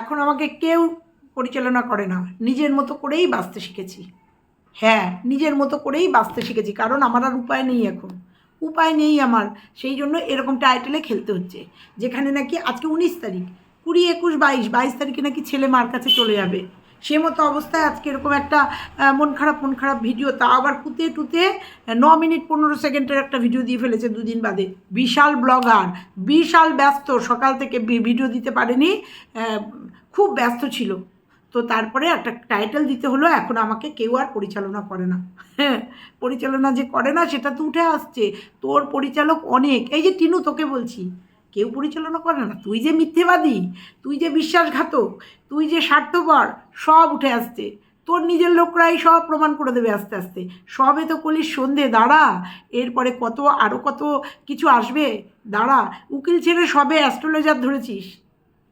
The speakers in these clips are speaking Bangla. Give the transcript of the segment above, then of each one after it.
এখন আমাকে কেউ পরিচালনা করে না। নিজের মতো করেই বাঁচতে শিখেছি। হ্যাঁ নিজের মতো করেই বাঁচতে শিখেছি, কারণ আমার আর উপায় নেই এখন। উপায় নেই আমার, সেই জন্য এরকম টাইটেলে খেলতে হচ্ছে, যেখানে নাকি আজকে উনিশ তারিখ, কুড়ি একুশ বাইশ বাইশ তারিখে নাকি ছেলে মার কাছে চলে যাবে। সে মতো অবস্থায় আজকে এরকম একটা মন খারাপ মন খারাপ ভিডিও তা আবার কুতে টুতে ন মিনিট পনেরো সেকেন্ডের একটা ভিডিও দিয়ে ফেলেছে দুদিন বাদে। বিশাল ব্লগার বিশাল ব্যস্ত, সকাল থেকে ভিডিও দিতে পারেনি খুব ব্যস্ত ছিল। তো তারপরে একটা টাইটেল দিতে হলো, এখন আমাকে কেউ আর পরিচালনা করে না। হ্যাঁ পরিচালনা যে করে না, সেটা তো উঠে আসছে। তোর পরিচালক অনেক। এই যে টিনু, তোকে বলছি। কেউ পরিচালনা করে না। তুই যে মিথ্যেবাদী, তুই যে বিশ্বাসঘাতক, তুই যে স্বার্থপর, সব উঠে আসছে। তোর নিজের লোকরাই সব প্রমাণ করে দেবে আস্তে আস্তে। সবে তো কলির সন্ধে, দাঁড়া। এরপরে কত আরও কত কিছু আসবে? দাঁড়া, উকিল ছেড়ে সবে অ্যাস্ট্রোলজার ধরেছিস।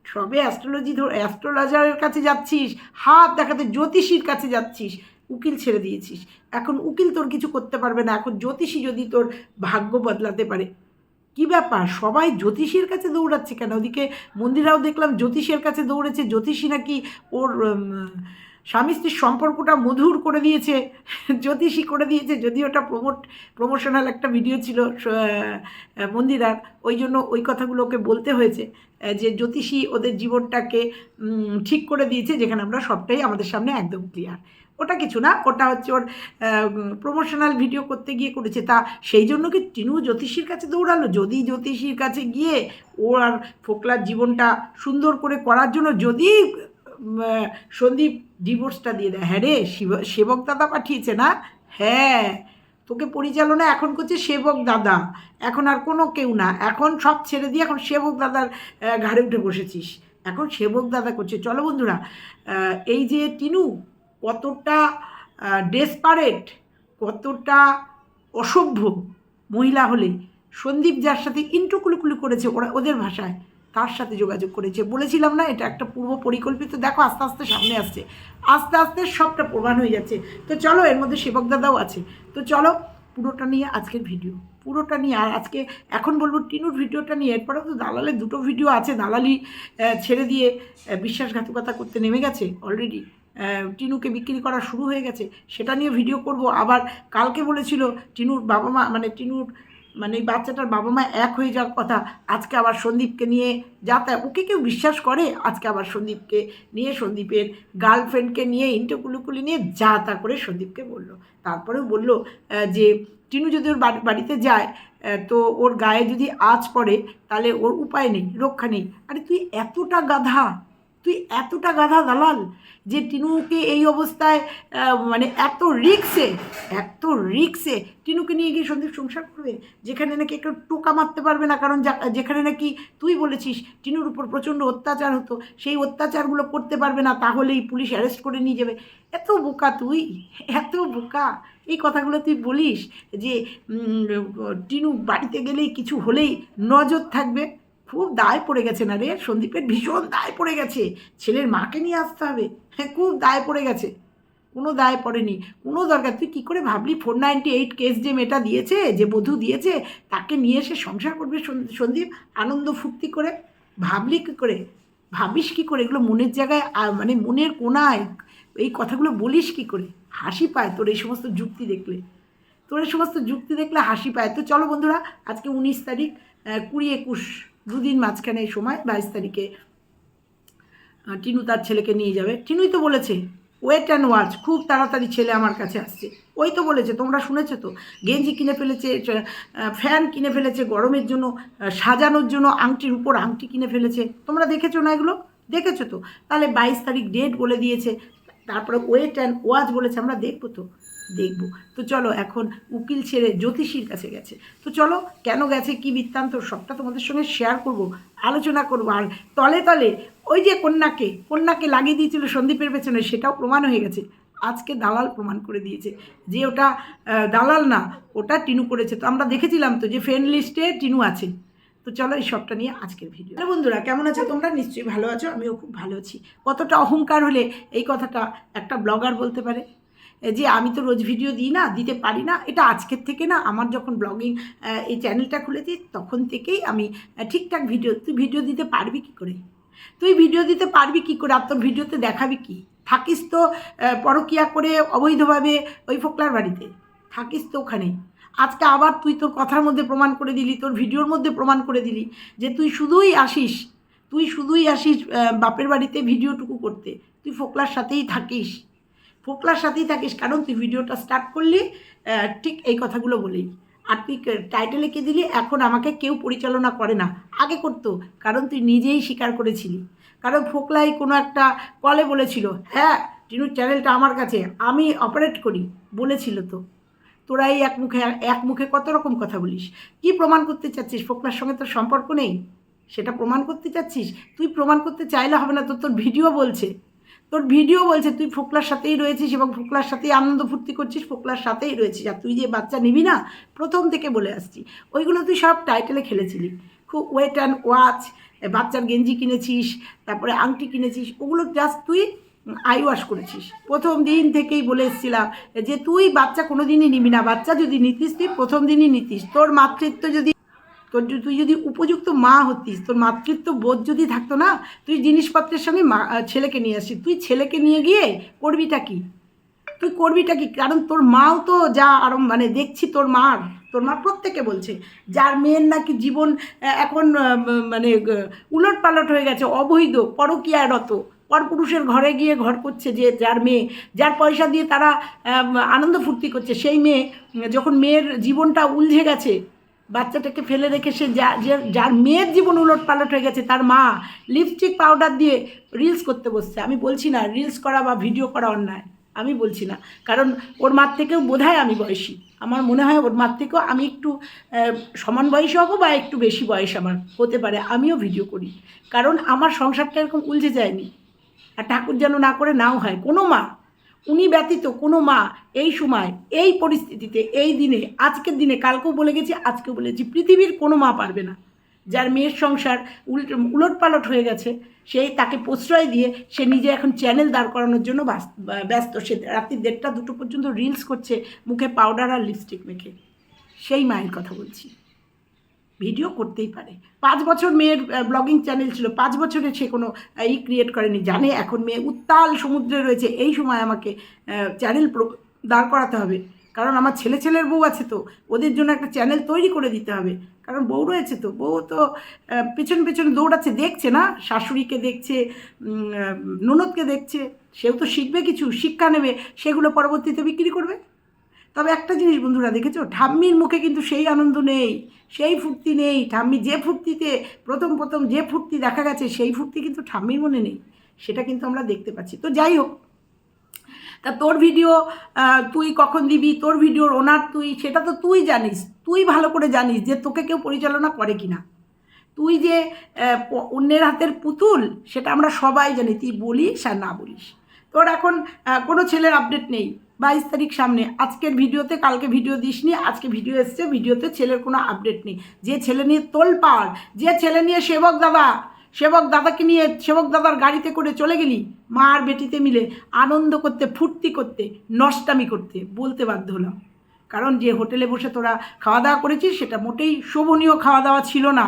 সবে অ্যাস্ট্রোলজি অ্যাস্ট্রোলজারের কাছে যাচ্ছিস। হাত দেখাতে জ্যোতিষীর কাছে যাচ্ছিস। উকিল ছেড়ে দিয়েছিস। এখন উকিল তোর কিছু করতে পারবে না। এখন জ্যোতিষী যদি তোর ভাগ্য বদলাতে পারে। কি ব্যাপার? সবাই জ্যোতিষীর কাছে দৌড়াচ্ছে কেন? ওদিকে মন্দিরাও দেখলাম জ্যোতিষের কাছে দৌড়েছে। জ্যোতিষী নাকি ওর স্বামী স্ত্রীর সম্পর্কটা মধুর করে দিয়েছে। জ্যোতিষী করে দিয়েছে যদি ওটা প্রমোট প্রমোশনাল একটা ভিডিও ছিল মন্দিরার। ওই জন্য ওই কথাগুলো ওকে বলতে হয়েছে যে জ্যোতিষী ওদের জীবনটাকে ঠিক করে দিয়েছে, যেখানে আমরা সবটাই আমাদের সামনে একদম ক্লিয়ার ওটা কিছু না, ওটা হচ্ছে ওর প্রমোশনাল ভিডিও করতে গিয়ে করেছে। তা সেই জন্য কি টিনু জ্যোতিষীর কাছে দৌড়ালো? যদি জ্যোতিষীর কাছে গিয়ে ওর আর ফোকলার জীবনটা সুন্দর করে করার জন্য যদি সন্দীপ ডিভোর্সটা দিয়ে দেয়। হ্যাঁ রে সেবক দাদা পাঠিয়েছে না? হ্যাঁ তোকে পরিচালনা এখন করছে সেবক দাদা। এখন আর কোনো কেউ না। এখন সব ছেড়ে দিয়ে এখন সেবক দাদার ঘাড়ে উঠে বসেছিস। এখন সেবক দাদা করছে। চলো বন্ধুরা এই যে টিনু কতটা ডেসপারেট কতটা অসভ্য মহিলা হলে। সন্দীপ যার সাথে ইন্টুকুলুকুলু করেছে ওরা ওদের ভাষায়, তার সাথে যোগাযোগ করেছে। বলেছিলাম না, এটা একটা পূর্ব পরিকল্পিত, দেখো আস্তে আস্তে সামনে আসছে। আস্তে আস্তে সবটা প্রমাণ হয়ে যাচ্ছে। তো চলো, এর মধ্যে সেবক দাদাও আছে। তো চলো, পুরোটা নিয়ে আজকের ভিডিও পুরোটা নিয়ে, আর আজকে এখন বলব টিনুর ভিডিওটা নিয়ে, এরপরেও তো দালালের দুটো ভিডিও আছে। দালালি ছেড়ে দিয়ে বিশ্বাসঘাতকতা করতে নেমে গেছে অলরেডি টিনুকে বিক্রি করা শুরু হয়ে গেছে, সেটা নিয়ে ভিডিও করব। আবার কালকে বলেছিল টিনুর বাবা মা মানে টিনুর মানে এই বাচ্চাটার বাবা মা এক হয়ে যাওয়ার কথা, আজকে আবার সন্দীপকে নিয়ে যাতা, ওকে কেউ বিশ্বাস করে? আজকে আবার সন্দীপকে নিয়ে, সন্দীপের গার্লফ্রেন্ডকে নিয়ে, ইন্টকুলুকুলি নিয়ে যা তা করে সন্দীপকে বলল। তারপরেও বলল যে টিনু যদি ওর বাড়ি- বাড়িতে যায় তো ওর গায়ে যদি আঁচ পড়ে, তাহলে ওর উপায় নেই, রক্ষা নেই। আরে তুই এতটা গাধা! তুই এতটা গাধা দালাল যে টিনুকে এই অবস্থায় মানে এত রিক্সে এত রিক্সে টিনুকে নিয়ে গিয়ে সন্দীপ সংসার করবে? যেখানে নাকি একটু টোকা মারতে পারবে না, কারণ যেখানে নাকি তুই বলেছিস টিনুর উপর প্রচণ্ড অত্যাচার হতো, সেই অত্যাচারগুলো করতে পারবে না, তাহলেই পুলিশ অ্যারেস্ট করে নিয়ে যাবে। এত বোকা তুই, এত বোকা। এই কথাগুলো তুই বলিস যে টিনু বাড়িতে গেলেই কিছু হলেই নজর থাকবে। খুব দায় পড়ে গেছে না রে? সন্দীপের ভীষণ দায় পড়ে গেছে। ছেলের মাকে নিয়ে আসতে হবে। হ্যাঁ খুব দায় পড়ে গেছে। কোনো দায় পড়েনি। কোনো দরকার। তুই কী করে ভাবলি? ফোর নাইনটি এইট কেস যে মেয়েটা দিয়েছে, যে বধূ দিয়েছে, তাকে নিয়ে এসে সংসার করবে সন্দীপ? আনন্দ ফুর্তি করে? ভাবলি কী করে? ভাবিস কী করে? এগুলো মনের জায়গায় মানে মনের কোনায়, এই কথাগুলো বলিস কী করে? হাসি পায় তোর এই সমস্ত যুক্তি দেখলে। তোর এই সমস্ত যুক্তি দেখলে হাসি পায়। তো চলো বন্ধুরা, আজকে উনিশ তারিখ কুড়ি একুশ। দুদিন মাঝখানে এই সময়, বাইশ তারিখে টিনু তার ছেলেকে নিয়ে যাবে। টিনুই তো বলেছে ওয়েট অ্যান্ড ওয়াচ খুব তাড়াতাড়ি ছেলে আমার কাছে আসছে। ওই তো বলেছে, তোমরা শুনেছো তো? গেঞ্জি কিনে ফেলেছে ফ্যান কিনে ফেলেছে, গরমের জন্য সাজানোর জন্য আংটির উপর আংটি কিনে ফেলেছে। তোমরা দেখেছ না এগুলো? দেখেছ তো? তাহলে বাইশ তারিখ ডেট বলে দিয়েছে, তারপরে ওয়েট অ্যান্ড ওয়াচ বলেছে, আমরা দেখব তো। দেখব। তো চলো এখন উকিল ছেড়ে জ্যোতিষীর কাছে গেছে। তো চলো, কেন গেছে, কি বৃত্তান্ত, সবটা তোমাদের সঙ্গে শেয়ার করব, আলোচনা করব। আর তলে তলে ওই যে কন্যাকে কন্যাকে লাগিয়ে দিয়েছিল সন্দীপের পেছনে, সেটাও প্রমাণ হয়ে গেছে। আজকে দালাল প্রমাণ করে দিয়েছে। যে ওটা দালাল না, ওটা টিনু করেছে। তো আমরা দেখেছিলাম তো যে ফ্রেন্ড লিস্টে টিনু আছে। তো চলো এই সবটা নিয়ে আজকের ভিডিও হ্যালো বন্ধুরা, কেমন আছো তোমরা? নিশ্চয়ই ভালো আছো, আমিও খুব ভালো আছি। কতটা অহংকার হলে এই কথাটা একটা ব্লগার বলতে পারে? যে আমি তো রোজ ভিডিও দিই না, দিতে পারি না, এটা আজকের থেকে না, আমার যখন ব্লগিং এই চ্যানেলটা খুলেছি, তখন থেকেই আমি ঠিকঠাক ভিডিও তুই ভিডিও দিতে পারবি কী করে? তুই ভিডিও দিতে পারবি কি করে? আর তোর ভিডিওতে দেখাবি কি? থাকিস তো পরকিয়া করে অবৈধভাবে ওই ফোকলার বাড়িতে। থাকিস তো ওখানে। আজকে আবার তুই তোর কথার মধ্যে প্রমাণ করে দিলি, তোর ভিডিওর মধ্যে প্রমাণ করে দিলি যে তুই শুধুই আসিস, তুই শুধুই আসিস বাপের বাড়িতে ভিডিওটুকু করতে। তুই ফোকলার সাথেই থাকিস। ফোকলার সাথেই থাকিস, কারণ তুই ভিডিওটা স্টার্ট করলি ঠিক এই কথাগুলো বলেই। আর তুই টাইটেলে লিখে দিলি, এখন আমাকে কেউ পরিচালনা করে না। আগে করতো, কারণ তুই নিজেই স্বীকার করেছিলি। কারণ ফোকলাই কোনো একটা কলে বলেছিল হ্যাঁ টিনুর চ্যানেলটা আমার কাছে, আমি অপারেট করি। বলেছিল তো। তোরা এই এক মুখে এক মুখে কত রকম কথা বলিস? কি প্রমাণ করতে চাচ্ছিস? ফোকলার সঙ্গে তোর সম্পর্ক নেই? সেটা প্রমাণ করতে চাচ্ছিস? তুই প্রমাণ করতে চাইলে হবে না তোর তোর ভিডিও বলছে। তোর ভিডিও বলছে, তুই ফোকলার সাথেই রয়েছিস এবং ফোকলার সাথেই আনন্দ ফুর্তি করছিস, ফোকলার সাথেই রয়েছিস। আর তুই যে বাচ্চা নিবি না, প্রথম থেকে বলে আসছি। ওইগুলো তুই সব টাইটেলে খেলেছিলি। খুব ওয়েট অ্যান্ড ওয়াচ বাচ্চার গেঞ্জি কিনেছিস, তারপরে আংটি কিনেছিস, ওগুলো জাস্ট তুই আই ওয়াশ করেছিস। প্রথম দিন থেকেই বলে এসেছিলাম যে তুই বাচ্চা কোনো দিনই নিবি না, বাচ্চা যদি নিতিস তুই প্রথম দিনই নিতিস। তোর মাতৃত্ব যদি তোর তুই যদি উপযুক্ত মা হতিস, তোর মাতৃত্ব বোধ যদি থাকতো না, তুই জিনিসপত্রের সঙ্গে মা ছেলেকে নিয়ে আসিস তুই ছেলেকে নিয়ে গিয়ে করবিটা কি? তুই করবিটা কি? কারণ তোর মাও তো যা আর মানে দেখছি তোর মার, তোর মা প্রত্যেকে বলছে, যার মেয়ের নাকি জীবন এখন মানে উলট পালট হয়ে গেছে, অবৈধ, পরকীয়ারত। পরপুরুষের ঘরে গিয়ে ঘর করছে যে যার মেয়ে, যার পয়সা দিয়ে তারা আনন্দ ফুর্তি করছে। সেই মেয়ে, যখন মেয়ের জীবনটা উলঝে গেছে বাচ্চাটাকে ফেলে রেখে সে যা যার মেয়ের জীবন উলট পালট হয়ে গেছে, তার মা লিপস্টিক পাউডার দিয়ে রিলস করতে বসছে। আমি বলছি না রিলস করা বা ভিডিও করা অন্যায়। আমি বলছি না। কারণ ওর মার থেকেও বোধহয় আমি বয়সী। আমার মনে হয় ওর মার থেকেও আমি একটু সমান বয়সী হব বা একটু বেশি বয়স আমার হতে পারে। আমিও ভিডিও করি। কারণ আমার সংসারটা এরকম উলঝে যায়নি। আর ঠাকুর যেন না করে নাও হয়। কোনো মা উনি ব্যতীত কোনো মা এই সময়, এই পরিস্থিতিতে, এই দিনে, আজকের দিনে কালকেও বলে গেছি, আজকেও বলেছি পৃথিবীর কোনো মা পারবে না। যার মেয়ের সংসার উল্ট উলট পালট হয়ে গেছে সেই তাকে প্রশ্রয় দিয়ে সে নিজে এখন চ্যানেল দাঁড় করানোর জন্য ব্যস্ত। সে রাত্রি দেড়টা দুটো পর্যন্ত রিলস করছে, মুখে পাউডার আর লিপস্টিক মেখে। সেই মায়ের কথা বলছি। ভিডিও করতেই পারে। পাঁচ বছর মেয়ের ব্লগিং চ্যানেল ছিল, পাঁচ বছরে সে কোনো ই ক্রিয়েট করেনি, জানে। এখন মেয়ে উত্তাল সমুদ্রে রয়েছে, এই সময় আমাকে চ্যানেল দাঁড় করাতে হবে। কারণ আমার ছেলে ছেলের বউ আছে তো, ওদের জন্য একটা চ্যানেল তৈরি করে দিতে হবে। কারণ বউ রয়েছে তো, বউ তো পেছন পেছন দৌড়াচ্ছে, দেখছে না? শাশুড়িকে দেখছে ননদকে দেখছে। সেও তো শিখবে কিছু, শিক্ষা নেবে। সেগুলো পরবর্তীতে বিক্রি করবে। তবে একটা জিনিস বন্ধুরা দেখেছ? ঠাম্মির মুখে কিন্তু সেই আনন্দ নেই, সেই ফুর্তি নেই। ঠাম্মি যে ফুর্তিতে, প্রথম প্রথম যে ফুর্তি দেখা গেছে, সেই ফুর্তি কিন্তু ঠাম্মির মনে নেই। সেটা কিন্তু আমরা দেখতে পাচ্ছি। তো যাই হোক, তা তোর ভিডিও তুই কখন দিবি? তোর ভিডিওর ওনার তুই, সেটা তো তুই জানিস। তুই ভালো করে জানিস যে তোকে কেউ পরিচালনা করে কি না। তুই যে অন্যের হাতের পুতুল, সেটা আমরা সবাই জানি। তুই বলিস আর না বলিস। তোর এখন কোনো ছেলের আপডেট নেই। বাইশ তারিখ সামনে। আজকের ভিডিওতে, কালকে ভিডিও দিসনি, আজকে ভিডিও এসছে, ভিডিওতে ছেলের কোনো আপডেট নেই। যে ছেলে নিয়ে তোল পাওয়ার, যে ছেলে নিয়ে সেবক দাদা, সেবক দাদাকে নিয়ে, সেবক দাদার গাড়িতে করে চলে গেলি মা আর বেটিতে মিলে আনন্দ করতে, ফুর্তি করতে, নষ্টামি করতে, বলতে বাধ্য হলাম। কারণ যে হোটেলে বসে তোরা খাওয়া দাওয়া করেছিস, সেটা মোটেই শোভনীয় খাওয়া দাওয়া ছিল না।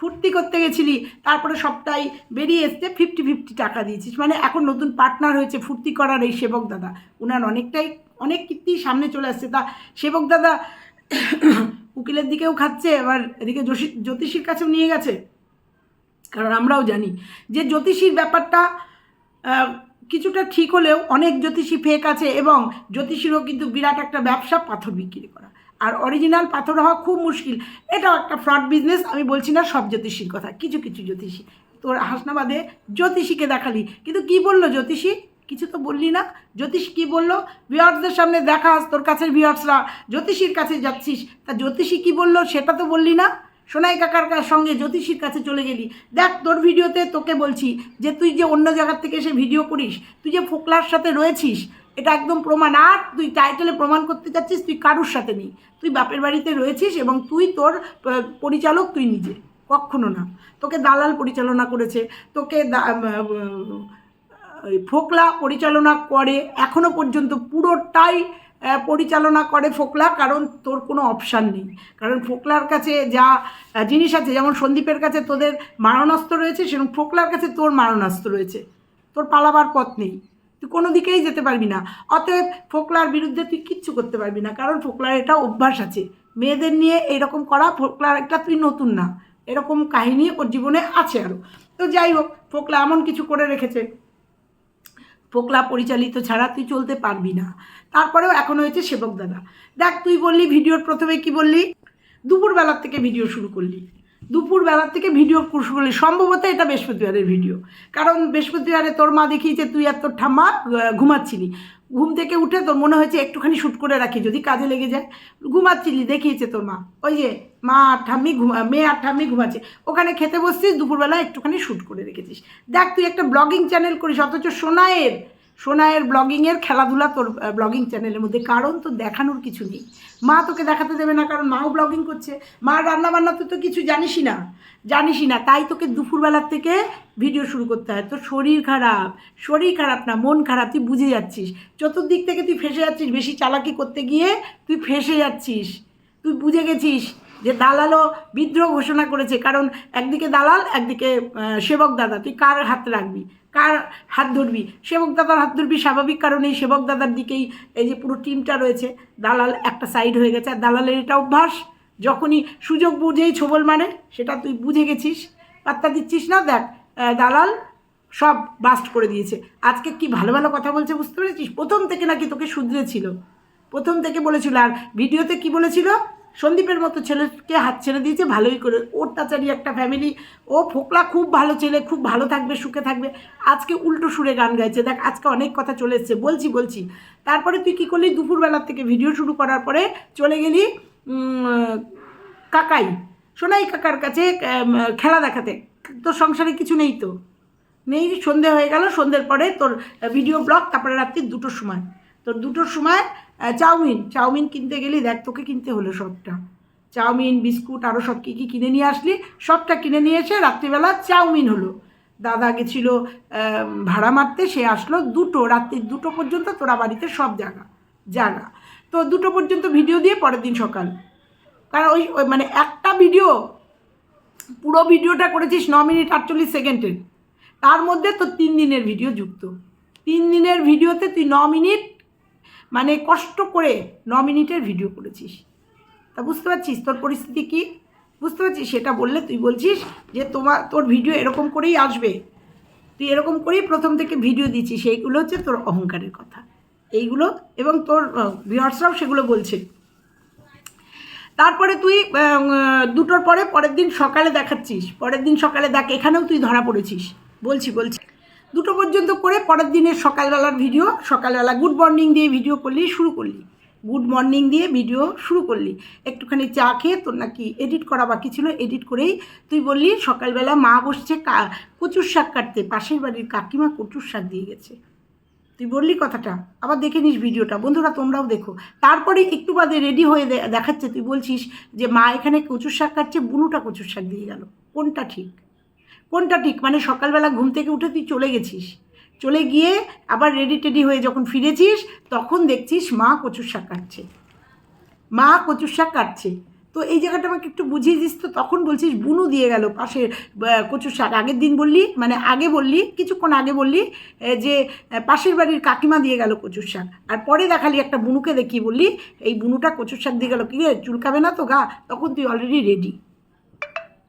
ফুর্তি করতে গেছিলি, তারপরে সবটাই বেরিয়ে এসছে ফিফটি ফিফটি টাকা দিয়েছিস। মানে এখন নতুন পার্টনার হয়েছে ফুর্তি করার এই সেবক দাদা। উনার অনেকটাই, অনেক কীর্তি সামনে চলে আসছে। তা সেবক দাদা উকিলের দিকেও খাচ্ছে, এবার এদিকে জ্যোতিষী জ্যোতিষীর কাছেও নিয়ে গেছে। কারণ আমরাও জানি যে জ্যোতিষীর ব্যাপারটা কিছুটা ঠিক হলেও অনেক জ্যোতিষী ফেক আছে এবং জ্যোতিষীরও কিন্তু বিরাট একটা ব্যবসা পাথর বিক্রি করা। আর অরিজিনাল পাথর হওয়া খুব মুশকিল। এটাও একটা ফ্রড বিজনেস আমি বলছি না সব জ্যোতিষীর কথা, কিছু কিছু জ্যোতিষী। তোর হাসনাবাদে জ্যোতিষীকে দেখালি, কিন্তু কি বলল জ্যোতিষী? কিছু তো বললি না। জ্যোতিষ কি বলল? ভিওয়ার্সদের সামনে দেখাস তোর কাছের ভিওয়ার্সরা জ্যোতিষীর কাছে যাচ্ছিস। তা জ্যোতিষী কি বলল সেটা তো বললি না। সোনাই কাকার সঙ্গে জ্যোতিষীর কাছে চলে গেলি। দেখ, তোর ভিডিওতে তোকে বলছি যে, তুই যে অন্য জায়গার থেকে এসে ভিডিও করিস, তুই যে ফোকলার সাথে রয়েছিস এটা একদম প্রমাণ। আর তুই টাইটেলে প্রমাণ করতে চাচ্ছিস, তুই কারুর সাথে নেই? তুই বাপের বাড়িতে রয়েছিস এবং তুই তোর পরিচালক তুই নিজে। কখনো না। তোকে দালাল পরিচালনা করেছে, তোকে ফোকলা পরিচালনা করে, এখনও পর্যন্ত পুরোটাই পরিচালনা করে ফোকলা, কারণ তোর কোনো অপশান নেই। কারণ ফোকলার কাছে যা জিনিস আছে, যেমন সন্দীপের কাছে তোদের মারণাস্ত্র রয়েছে, সেরকম ফোকলার কাছে তোর মারণাস্ত্র রয়েছে। তোর পালাবার পথ নেই। তুই কোনো দিকেই যেতে পারবি না। অতএব ফোকলার বিরুদ্ধে তুই কিচ্ছু করতে পারবি না, কারণ ফোকলার এটা অভ্যাস আছে। মেয়েদের নিয়ে এরকম করা, ফোকলার একটা তুই নতুন না। এরকম কাহিনী ওর জীবনে আছে আরও তো যাই হোক, ফোকলা এমন কিছু করে রেখেছে। ফোকলা পরিচালিত ছাড়া তুই চলতে পারবি না। তারপরেও এখন হয়েছে সেবক দাদা। দেখ, তুই বললি ভিডিওর প্রথমে কি বললি? দুপুরবেলার থেকে ভিডিও শুরু করলি। দুপুরবেলার থেকে ভিডিও করলি। সম্ভবত এটা বৃহস্পতিবারের ভিডিও। কারণ বৃহস্পতিবারে তোর মা দেখিয়েছে, তুই আর তোর ঠাম্মা ঘুমাচ্ছিলি। ঘুম থেকে উঠে তোর মনে হয়েছে একটুখানি শ্যুট করে রাখি, যদি কাজে লেগে যায়। ঘুমাচ্ছিলি, দেখিয়েছে তোর মা। ওই যে মা আর ঠাম্মি ঘুমা মেয়ে আর ঠাম্মি ঘুমাচ্ছে। ওখানে খেতে বসছিস দুপুরবেলা একটুখানি শ্যুট করে রেখেছিস। দেখ, তুই একটা ব্লগিং চ্যানেল করিস, অথচ সোনায়ের সোনায়ের ব্লগিংয়ের খেলাধুলা তোর ব্লগিং চ্যানেলের মধ্যে, কারণ তো দেখানোর কিছু নেই। মা তোকে দেখাতে দেবে না, কারণ মাও ব্লগিং করছে। মা রান্না বান্না তুই তো কিছু জানিসই না জানিসই না, তাই তোকে দুপুরবেলার থেকে ভিডিও শুরু করতে হয়। তোর শরীর খারাপ শরীর খারাপ না, মন খারাপ, তুই বুঝে যাচ্ছিস। চতুর্দিক থেকে তুই ফেসে যাচ্ছিস, বেশি চালাকি করতে গিয়ে তুই ফেসে যাচ্ছিস। তুই বুঝে গেছিস যে দালালও বিদ্রোহ ঘোষণা করেছে, কারণ একদিকে দালাল, একদিকে সেবক দাদা, তুই কার হাত রাখবি? কার হাত ধরবি? সেবক দাদার হাত ধরবি, স্বাভাবিক কারণে সেবক দাদার দিকেই এই যে পুরো টিমটা রয়েছে, দালাল একটা সাইড হয়ে গেছে। আর দালালের এটা অভ্যাস, যখনই সুযোগ বুঝেই ছোবল মারে, সেটা তুই বুঝে গেছিস। পাত্তা দিচ্ছিস না, দেখ দালাল সব বাস্ট করে দিয়েছে। আজকে কি ভালো ভালো কথা বলছে বুঝতে পেরেছিস? প্রথম থেকে নাকি তোকে শুধরেছিল। প্রথম থেকে বলেছিল, আর ভিডিওতে কি বলেছিল? সন্দীপের মতো ছেলেকে হাত ছেড়ে দিয়েছে, ভালোই করে। ওর অত্যাচারী একটা ফ্যামিলি ও ফোকলা খুব ভালো ছেলে, খুব ভালো থাকবে, সুখে থাকবে। আজকে উল্টো সুরে গান গাইছে। দেখ, আজকে অনেক কথা চলে এসছে। বলছি বলছি। তারপরে তুই কী করলি? দুপুরবেলার থেকে ভিডিও শুরু করার পরে চলে গেলি কাকাই, সোনাই কাকার কাছে খেলা দেখাতে। তোর সংসারে কিছু নেই তো? নেই, সন্ধে হয়ে গেল। সন্ধ্যের পরে তোর ভিডিও ব্লগ তারপরে রাত্রি দুটোর সময়। তোর দুটোর সময় চাউমিন চাউমিন কিনতে গেলি দেখ তোকে কিনতে হলো সবটা। চাউমিন, বিস্কুট আরও সব কী কী কিনে নিয়ে আসলি, সবটা কিনে নিয়ে এসে রাত্রিবেলা চাউমিন হলো। দাদা গেছিল ভাড়া মারতে, সে আসলো দুটো রাত্রি দুটো পর্যন্ত তোরা বাড়িতে সব জায়গা জায়গা তো দুটো পর্যন্ত ভিডিও দিয়ে পরের দিন সকাল। কারণ ওই ওই মানে একটা ভিডিও, পুরো ভিডিওটা করেছিস ন মিনিট আটচল্লিশ সেকেন্ডের। তার মধ্যে তোর তিন দিনের ভিডিও যুক্ত। তিন দিনের ভিডিওতে তুই ন মিনিট মানে কষ্ট করে ন মিনিটের ভিডিও করেছিস। তা বুঝতে পারছিস তোর পরিস্থিতি কি? বুঝতে পারছিস? সেটা বললে তুই বলছিস যে তোমার তোর ভিডিও এরকম করেই আসবে। তুই এরকম করেই প্রথম থেকে ভিডিও দিচ্ছিস। সেইগুলো হচ্ছে তোর অহংকারের কথা। এইগুলো এবং তোর ভিউয়ার্সরাও সেগুলো বলছে। তারপরে তুই দুটোর পরে পরের দিন সকালে দেখাচ্ছিস। পরের দিন সকালে দেখ, এখানেও তুই ধরা পড়েছিস। বলছি বলছি। দুটো পর্যন্ত করে, পরের দিনের সকালবেলার ভিডিও, সকালবেলা গুড মর্নিং দিয়ে ভিডিও করলি শুরু করলি। গুড মর্নিং দিয়ে ভিডিও শুরু করলি। একটুখানি চা খেয়ে তোর নাকি এডিট করা বাকি ছিল এডিট করেই তুই বললি সকালবেলা মা বসছে কা, কচুর শাক কাটতে, পাশের বাড়ির কাকিমা কচুর শাক দিয়ে গেছে। তুই বললি কথাটা, আবার দেখে নিস ভিডিওটা। বন্ধুরা, তোমরাও দেখো। তারপরে একটু বাদে রেডি হয়ে দেখাচ্ছে, তুই বলছিস যে মা এখানে কচুর শাক কাটছে, বুনুটা কচুর শাক দিয়ে গেল। কোনটা ঠিক? কোনটা ঠিক? মানে সকালবেলা ঘুম থেকে উঠে তুই চলে গেছিস। চলে গিয়ে আবার রেডি টেডি হয়ে যখন ফিরেছিস, তখন দেখছিস মা কচুর শাক কাটছে। মা কচুর শাক কাটছে। তো এই জায়গাটা আমাকে একটু বুঝিয়ে দিস তো, তখন বলছিস বুনু দিয়ে গেল পাশে কচুর শাক। আগের দিন বললি মানে আগে বললি, কিছুক্ষণ আগে বললি যে পাশের বাড়ির কাকিমা দিয়ে গেল কচুর শাক। আর পরে দেখালি একটা বুনুকে দেখি বললি, এই বুনুটা কচুর শাক দিয়ে গেল। কি চুলকাবে না তো গা? তখন তুই অলরেডি রেডি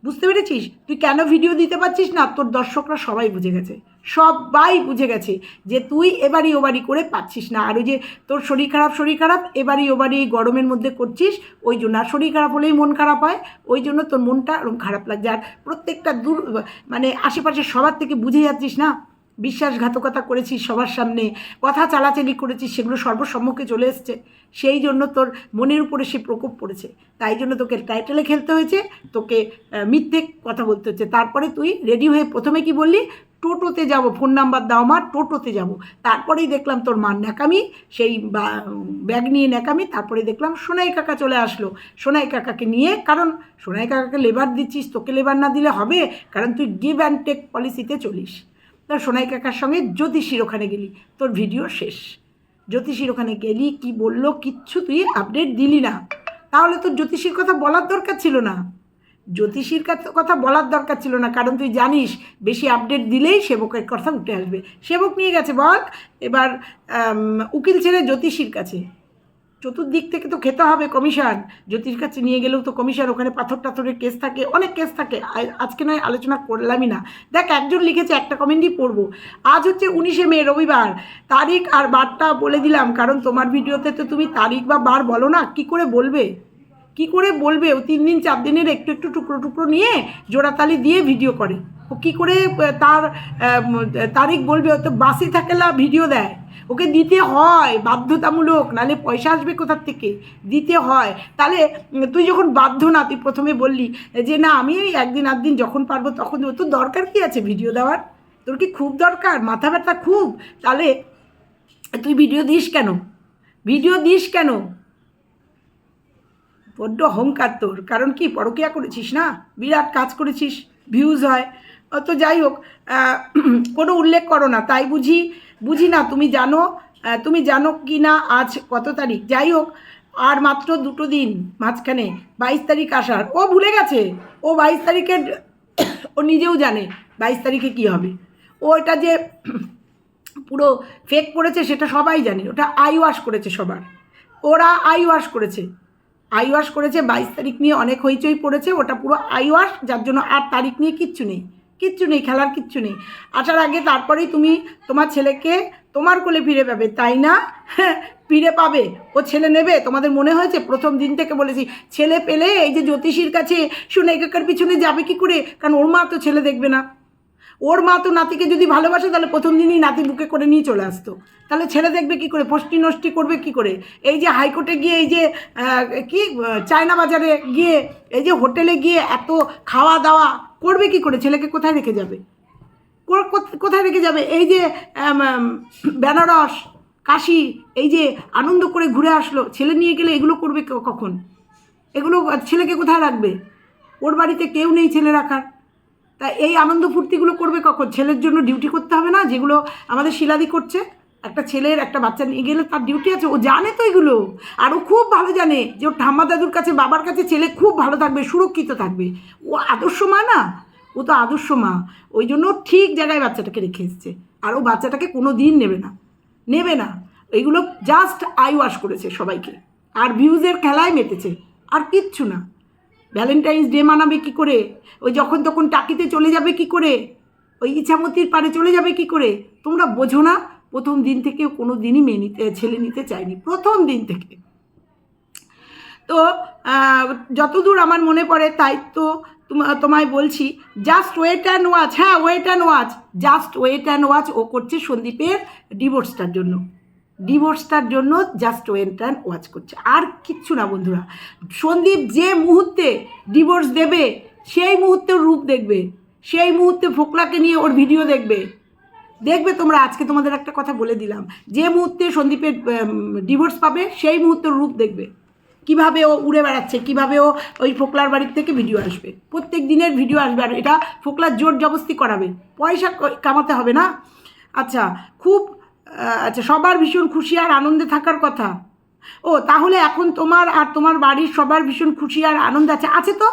বুঝতে পেরেছিস? তুই কেন ভিডিও দিতে পারছিস না? তোর দর্শকরা সবাই বুঝে গেছে। সবাই বুঝে গেছে যে তুই এবারই ওবারই করে পাচ্ছিস না। আর ওই যে তোর শরীর খারাপ শরীর খারাপ, এবারই ওবারই এই গরমের মধ্যে করছিস, ওই জন্য। আর শরীর খারাপ হলেই মন খারাপ হয়, ওই জন্য তোর মনটা ওরকম খারাপ লাগছে। আর প্রত্যেকটা দূর মানে আশেপাশে সবার থেকে বুঝে যাচ্ছিস না? বিশ্বাসঘাতকতা করেছিস সবার সামনে, কথা চালাচালি করেছিস, সেগুলো সর্বসম্মুখে চলে এসছে। সেই জন্য তোর মনের উপরে সে প্রকোপ পড়েছে। তাই জন্য তোকে টাইটেলে খেলতে হয়েছে, তোকে মিথ্যে কথা বলতে হচ্ছে। তারপরে তুই রেডি হয়ে প্রথমে কি বললি? টোটোতে যাব ফোন নাম্বার দাও মা, টোটোতে যাব। তারপরেই দেখলাম তোর মার ন্যাকামি, সেই ব্যাগ নিয়ে ন্যাকামি, তারপরে দেখলাম সোনাই কাকা চলে আসলো। সোনাই কাকাকে নিয়ে, কারণ সোনাই কাকাকে লেবার দিচ্ছিস, তোকে লেবার না দিলে হবে, কারণ তুই গিভ অ্যান্ড টেক পলিসিতে চলিস। তা সোনাই কাকার সঙ্গে জ্যোতিষীর ওখানে গেলি। তোর ভিডিও শেষ। জ্যোতিষীর ওখানে গেলি, কি বলল, কিচ্ছু তুই আপডেট দিলি না। তাহলে তোর জ্যোতিষীর কথা বলার দরকার ছিল না। জ্যোতিষীর কথা বলার দরকার ছিল না, কারণ তুই জানিস, বেশি আপডেট দিলেই সেবকের কথা উঠে আসবে। সেবক নিয়ে গেছে বল, এবার উকিল ছেড়ে জ্যোতিষীর কাছে। চতুর্দিক থেকে তো খেতে হবে কমিশন। জ্যোতির কাছে নিয়ে গেলেও তো কমিশন, ওখানে পাথর টাথরের কেস থাকে, অনেক কেস থাকে। আজকে নয়, আলোচনা করলামই না। দেখ, একজন লিখেছে, একটা কমেন্টই পড়ব। আজ হচ্ছে উনিশে মে, রবিবার। তারিখ আর বারটা বলে দিলাম, কারণ তোমার ভিডিওতে তো তুমি তারিখ বা বার বলো না, কি করে বলবে? কি করে বলবে? ও তিন দিন, চার দিনের একটু একটু টুকরো টুকরো নিয়ে জোড়াতালি দিয়ে ভিডিও করে। ও কী করে তার তারিখ বলবে? ও তো বাসি থাকেলা ভিডিও দেয়। ওকে দিতে হয়, বাধ্যতামূলক নালে পয়সা আসবে কোথার থেকে? দিতে হয়। তাহলে তুই যখন বাধ্য না, তুই প্রথমে বললি যে, না, আমি ওই একদিন আধদিন যখন পারব তখন দেবো। তোর দরকার কি আছে ভিডিও দেওয়ার? তোর কি খুব দরকার? মাথা ব্যথা খুব? তাহলে তুই ভিডিও দিস কেন? ভিডিও দিস কেন? বড্ড অহংকার তোর। কারণ কি? পরকিয়া করেছিস না? বিরাট কাজ করেছিস ভিউজ হয়। তো যাই হোক কোনো উল্লেখ করো না। তাই বুঝি বুঝি না, তুমি জানো তুমি জানো কি না আজ কত তারিখ। যাই হোক, আর মাত্র দুটো দিন মাঝখানে, বাইশ তারিখ আসার। ও ভুলে গেছে, ও বাইশ তারিখের, ও নিজেও জানে বাইশ তারিখে কি হবে। ও এটা যে পুরো ফেক করেছে সেটা সবাই জানে, ওটা আই ওয়াশ করেছে সবার। ওরা আই ওয়াশ করেছে। আই ওয়াশ করেছে, বাইশ তারিখ নিয়ে অনেক হইচই পড়েছে, ওটা পুরো আই ওয়াশ যার জন্য আর তারিখ নিয়ে কিচ্ছু নেই। কিচ্ছু নেই, খেলার কিচ্ছু নেই। আসার আগে তারপরেই তুমি তোমার ছেলেকে তোমার কোলে ফিরে পাবে, তাই না? হ্যাঁ ফিরে পাবে। ও ছেলে নেবে। তোমাদের মনে হয়েছে? প্রথম দিন থেকে বলেছি। ছেলে পেলে এই যে জ্যোতিষীর কাছে শুনে একাকার পিছনে যাবে কি করে? কারণ ওর মা তো ছেলে দেখবে না। ওর মা তো নাতিকে যদি ভালোবাসে, তাহলে প্রথম দিনই নাতি বুকে করে নিয়ে চলে আসতো। তাহলে ছেলে দেখবে কি করে? ফষ্টি নষ্টি করবে কি করে? এই যে হাইকোর্টে গিয়ে এই যে কি চায়না বাজারে গিয়ে, এই যে হোটেলে গিয়ে এত খাওয়া দাওয়া করবে কি করে? ছেলেকে কোথায় রেখে যাবে? কোথায় রেখে যাবে? এই যে বেনারস, কাশি, এই যে আনন্দ করে ঘুরে আসলো, ছেলে নিয়ে গেলে এগুলো করবে কখন? এগুলো ছেলেকে কোথায় রাখবে? ওর বাড়িতে কেউ নেই ছেলে রাখার। তা এই আনন্দ ফুর্তিগুলো করবে কখন? ছেলের জন্য ডিউটি করতে হবে না? যেগুলো আমাদের শিলাদি করছে। একটা ছেলের একটা বাচ্চা নিয়ে গেলে তার ডিউটি আছে। ও জানে তো এগুলো। আর ও খুব ভালো জানে যে ওর ঠাম্মা দাদুর কাছে, বাবার কাছে ছেলে খুব ভালো থাকবে, সুরক্ষিত থাকবে। ও আদর্শ মা না? ও তো আদর্শ মা। ওই জন্য ঠিক জায়গায় বাচ্চাটাকে রেখে এসছে। আর ও বাচ্চাটাকে কোনো দিন নেবে না। নেবে না। এগুলো জাস্ট আই ওয়াশ করেছে সবাইকে। আর ভিউজের খেলায় মেতেছে। আর কিচ্ছু না। ভ্যালেন্টাইন্স ডে মানাবে কি করে? ওই যখন তখন টাকিতে চলে যাবে কি করে? ওই ইচ্ছামতির পারে চলে যাবে কি করে? তোমরা বোঝো না, প্রথম দিন থেকে কোনো দিনই মেয়ে নিতে, ছেলে নিতে চায়নি। প্রথম দিন থেকে। তো যতদূর আমার মনে পড়ে তাই তো তোমায় বলছি জাস্ট ওয়েট অ্যান্ড ওয়াচ হ্যাঁ wait and watch just wait and watch ও করছে সন্দীপের ডিভোর্সটার জন্য। ডিভোর্সটার জন্য জাস্ট ওয়েট অ্যান্ড ওয়াচ করছে। আর কিচ্ছু না বন্ধুরা, সন্দীপ যে মুহূর্তে ডিভোর্স দেবে, সেই মুহূর্তে রূপ দেখবে, সেই মুহূর্তে ফোকলাকে নিয়ে ওর ভিডিও দেখবে। দেখবে তোমরা, আজকে তোমাদের একটা কথা বলে দিলাম, যে মুহূর্তে সন্দীপের ডিভোর্স পাবে, সেই মুহূর্তে রূপ দেখবে। কীভাবে ও উড়ে বেড়াচ্ছে, কীভাবে ও ওই ফোকলার বাড়ির থেকে ভিডিও আসবে। প্রত্যেক দিনের ভিডিও আসবে আর এটা ফোকলার জোর জবস্তি করাবে। পয়সা কামাতে হবে না? আচ্ছা খুব আচ্ছা সবার ভীষণ খুশি আর আনন্দে থাকার কথা। ও, তাহলে এখন তোমার আর তোমার বাড়ির সবার ভীষণ খুশি আর আনন্দ আছে। আছে তো?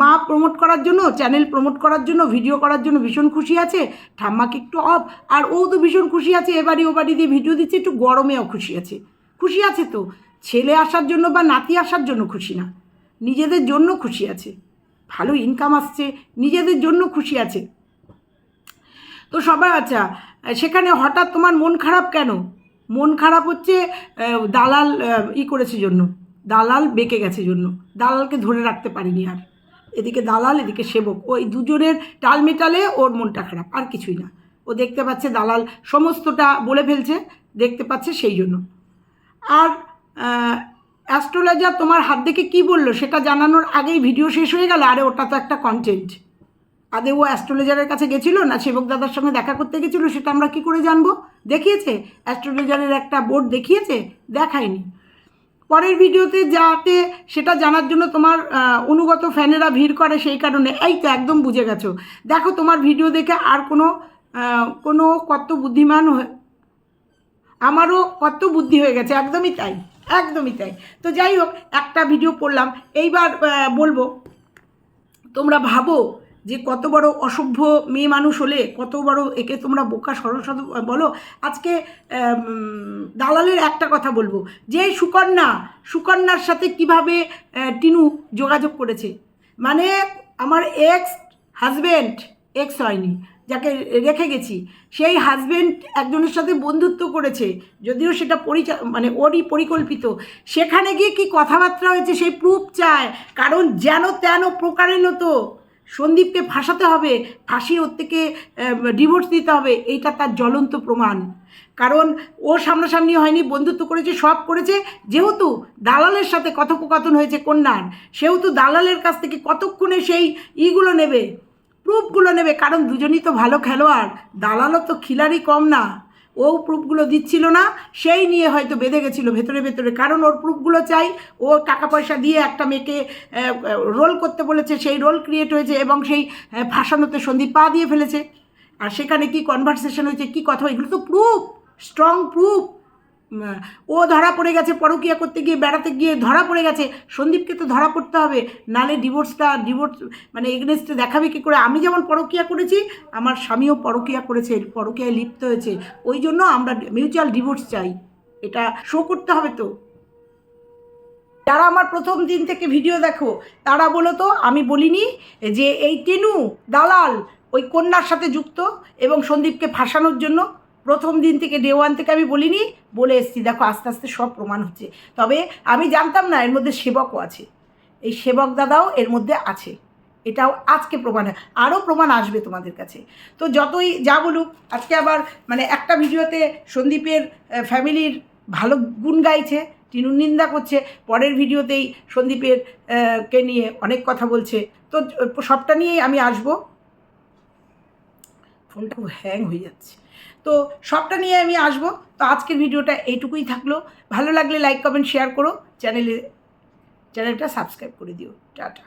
মা প্রমোট করার জন্য চ্যানেল প্রমোট করার জন্য ভিডিও করার জন্য ভীষণ খুশি আছে। ঠাম্মাকে একটু অফ আর ও তো ভীষণ খুশি আছে এবারে ও বাড়ি দিয়ে ভিডিও দিচ্ছে, একটু গরমেও খুশি আছে। খুশি আছে তো? ছেলে আসার জন্য বা নাতি আসার জন্য খুশি না। নিজেদের জন্য খুশি আছে। ভালো ইনকাম আসছে, নিজেদের জন্য খুশি আছে। তো সবাই আচ্ছা সেখানে হঠাৎ তোমার মন খারাপ কেন? মন খারাপ হচ্ছে দালাল ই করেছে জন্য। দালাল বেঁকে গেছে জন্য। দালালকে ধরে রাখতে পারিনি আর। এদিকে দালাল, এদিকে সেবক। ওই দুজনের টাল মেটালে ওর মনটা খারাপ, আর কিছুই না। ও দেখতে পাচ্ছে দালাল সমস্তটা বলে ফেলছে, দেখতে পাচ্ছে সেই জন্য। আর অ্যাস্ট্রোলজার তোমার হাত দেখে কি বলল সেটা জানানোর আগেই ভিডিও শেষ হয়ে গেল, আরে ওটা তো একটা কন্টেন্ট আদে ও অ্যাস্ট্রোলজারের কাছে গেছিল না, সেবক দাদার সঙ্গে দেখা করতে গেছিল, সেটা আমরা কি করে জানব? দেখিয়েছে? অ্যাস্ট্রোলজারের একটা বোর্ড দেখিয়েছে? দেখায়নি। পরের ভিডিওতে যাতে সেটা জানার জন্য তোমার অনুগত ফ্যানেরা ভিড় করে সেই কারণে। এই তো একদম বুঝে গেছো। দেখো তোমার ভিডিও দেখে আর কোনো কোনো কত বুদ্ধিমান আমারও কত বুদ্ধি হয়ে গেছে, একদমই তাই। একদমই তাই। তো যাই হোক, একটা ভিডিও করলাম। এইবার বলব, তোমরা ভাবো যে কত বড় অসভ্য মেয়ে মানুষ হলে, কত বড় একে তোমরা বোকা সরস্বত বলো। আজকে দালালের একটা কথা বলব। যে সুকন্যা, সুকন্যার সাথে কীভাবে টিনু যোগাযোগ করেছে। মানে আমার এক্স হাজব্যান্ড এক্স হয়নি। যাকে রেখে গেছি, সেই হাজব্যান্ড একজনের সাথে বন্ধুত্ব করেছে, যদিও সেটা পরিচা মানে ওরই পরিকল্পিত। সেখানে গিয়ে কি কথাবার্তা হয়েছে সেই প্রুফ চায়? কারণ যেন তেন প্রকারেণ তো সন্দীপকে ফাঁসাতে হবে ফাঁসিয়ে ওর থেকে ডিভোর্স দিতে হবে, এইটা তার জ্বলন্ত প্রমাণ। কারণ ও সামনাসামনি হয়নি, বন্ধুত্ব করেছে, সব করেছে, যেহেতু দালালের সাথে কথোপকথন হয়েছে কন্যার, সেহেতু দালালের কাছ থেকে কতক্ষণে সেই ইগুলো নেবে? প্রুফগুলো নেবে, কারণ দুজনই তো ভালো খেলোয়াড়। দালালও তো খিলাড়ি কম না। ও প্রুফগুলো দিচ্ছিল না, সেই নিয়ে হয়তো বেঁধে গেছিল ভেতরে ভেতরে, কারণ ওর প্রুফগুলো চাই, ও টাকা পয়সা দিয়ে একটা মেয়েকে রোল করতে বলেছে, সেই রোল ক্রিয়েট হয়েছে এবং সেই ফাঁসানোতে সন্ধি পা দিয়ে ফেলেছে। আর সেখানে কি কনভারসেশন হয়েছে, কি কথা, এগুলো তো প্রুফ স্ট্রং প্রুফ ও ধরা পড়ে গেছে, পরকিয়া করতে গিয়ে, বেড়াতে গিয়ে ধরা পড়ে গেছে। সন্দীপকে তো ধরা পড়তে হবে। নালে ডিভোর্সটা ডিভোর্স মানে এগনেস্টে দেখাবে কী করে? আমি যেমন পরকিয়া করেছি, আমার স্বামীও পরকিয়া করেছে, পরকিয়ায় লিপ্ত হয়েছে। ওই জন্য আমরা মিউচুয়াল ডিভোর্স চাই। এটা শো করতে হবে তো। যারা আমার প্রথম দিন থেকে ভিডিও দেখো, তারা বলো তো, আমি বলিনি যে এই টেনু, দালাল, ওই কন্যার সাথে যুক্ত এবং সন্দীপকে ফাঁসানোর জন্য প্রথম দিন থেকে ডে ওয়ান থেকে আমি বলিনি, বলে এসছি, দেখো আস্তে আস্তে সব প্রমাণ হচ্ছে। তবে আমি জানতাম না এর মধ্যে সেবকও আছে। এই সেবক দাদাও এর মধ্যে আছে। এটাও আজকে প্রমাণ আরও প্রমাণ আসবে তোমাদের কাছে। তো যতই যা বলুক, আজকে আবার মানে একটা ভিডিওতে সন্দীপের ফ্যামিলির ভালো গুণ গাইছে, টিনুর নিন্দা করছে, পরের ভিডিওতেই সন্দীপের কে নিয়ে অনেক কথা বলছে। তো সবটা নিয়েই আমি আসব। ফোনটা হ্যাং হয়ে যাচ্ছে। তো সবটা নিয়ে আমি আসব। তো আজকের ভিডিওটা এইটুকুই থাকল। ভালো লাগলে লাইক কমেন্ট শেয়ার করো। চ্যানেলে চ্যানেলটা সাবস্ক্রাইব করে দিও। টাটা।